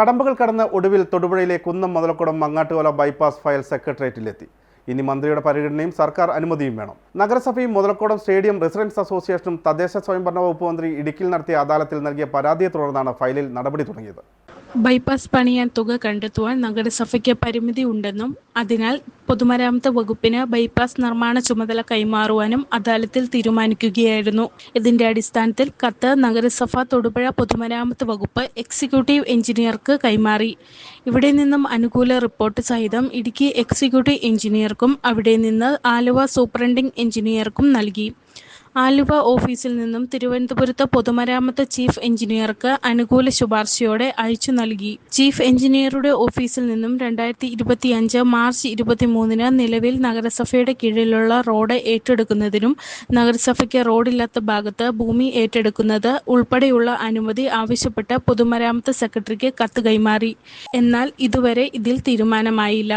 കടമ്പകൾ കടന്ന് ഒടുവിൽ തൊടുപുഴയിലെ കുന്നം മുതലക്കുടം മങ്ങാട്ടുകോല ബൈപ്പാസ് ഫയൽ സെക്രട്ടേറിയറ്റിലെത്തി. ഇനി മന്ത്രിയുടെ പരിഗണനയും സർക്കാർ അനുമതിയും വേണം. നഗരസഭയും മുതലക്കോടം സ്റ്റേഡിയം റെസിഡൻസ് അസോസിയേഷനും തദ്ദേശ സ്വയംഭരണ വകുപ്പ് മന്ത്രി ഇടുക്കിയിൽ നടത്തിയ അദാലത്തിൽ നൽകിയ പരാതിയെ തുടർന്നാണ് ഫയലിൽ നടപടി തുടങ്ങിയത്. ബൈപ്പാസ് പണിയാൻ തുക കണ്ടെത്തുവാൻ നഗരസഭയ്ക്ക് പരിമിതി ഉണ്ടെന്നും അതിനാൽ പൊതുമരാമത്ത് വകുപ്പിന് ബൈപ്പാസ് നിർമ്മാണ ചുമതല കൈമാറുവാനും അദാലത്തിൽ തീരുമാനിക്കുകയായിരുന്നു. ഇതിന്റെ അടിസ്ഥാനത്തിൽ കത്ത് നഗരസഭ തൊടുപുഴ പൊതുമരാമത്ത് വകുപ്പ് എക്സിക്യൂട്ടീവ് എഞ്ചിനീയർക്ക് കൈമാറി. ഇവിടെ നിന്നും അനുകൂല റിപ്പോർട്ട് സഹിതം ഇടുക്കി എക്സിക്യൂട്ടീവ് എഞ്ചിനീയർക്കും അവിടെ നിന്ന് ആലുവ സൂപ്രണ്ടിംഗ് എഞ്ചിനീയർക്കും നൽകി. ആലുവ ഓഫീസിൽ നിന്നും തിരുവനന്തപുരത്ത് പൊതുമരാമത്ത് ചീഫ് എഞ്ചിനീയർക്ക് അനുകൂല ശുപാർശയോടെ അയച്ചു നൽകി. ചീഫ് എഞ്ചിനീയറുടെ ഓഫീസിൽ നിന്നും രണ്ടായിരത്തി ഇരുപത്തിയഞ്ച് മാർച്ച് ഇരുപത്തിമൂന്നിന് നിലവിൽ നഗരസഭയുടെ കീഴിലുള്ള റോഡ് ഏറ്റെടുക്കുന്നതിനും നഗരസഭയ്ക്ക് റോഡില്ലാത്ത ഭാഗത്ത് ഭൂമി ഏറ്റെടുക്കുന്നത് ഉൾപ്പെടെയുള്ള അനുമതി ആവശ്യപ്പെട്ട് പൊതുമരാമത്ത് സെക്രട്ടറിക്ക് കത്ത് കൈമാറി. എന്നാൽ ഇതുവരെ ഇതിൽ തീരുമാനമായില്ല.